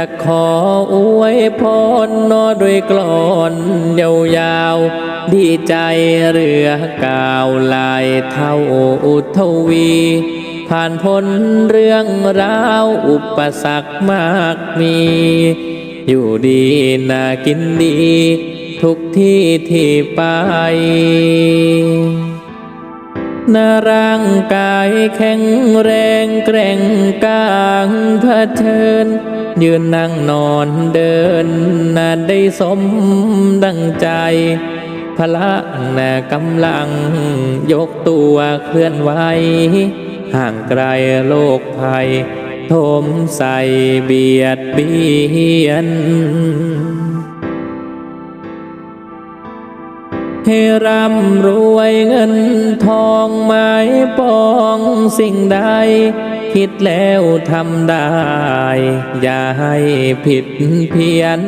จะขออวยพรนอด้วยกลอนยาวๆดีใจเรือกาวลายเท่าอุทวี ผ่านพ้นเรื่องราวอุปสรรคมากมี อยู่ดีน่ากินดี ทุกที่ที่ไป นาร่างกายแข็งแรงแกร่งกลางเผชิญยืนนั่งนอนเดินน่าได้สมดังใจ พละน่ะกำลังยกตัวเคลื่อนไหวห่างไกลโลกภัยทมใส่เบียดเบียนให้ร่ำรวยเงิน องสิ่งใด คิดแล้วทำได้ อย่าให้ผิดเพี้ยน